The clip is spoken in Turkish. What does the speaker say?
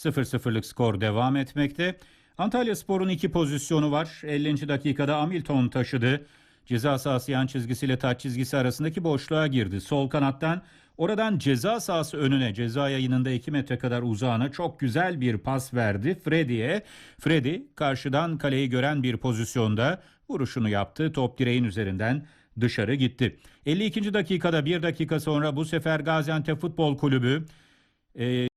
0-0'lık skor devam etmekte. Antalya Spor'un iki pozisyonu var. 50. dakikada Hamilton taşıdı. Ceza sahası yan çizgisiyle taç çizgisi arasındaki boşluğa girdi. Sol kanattan oradan ceza sahası önüne ceza yayınında 2 metre kadar uzağına çok güzel bir pas verdi Freddy'ye. Freddy karşıdan kaleyi gören bir pozisyonda vuruşunu yaptı. Top direğin üzerinden dışarı gitti. 52. dakikada bir dakika sonra bu sefer Gaziantep Futbol Kulübü e,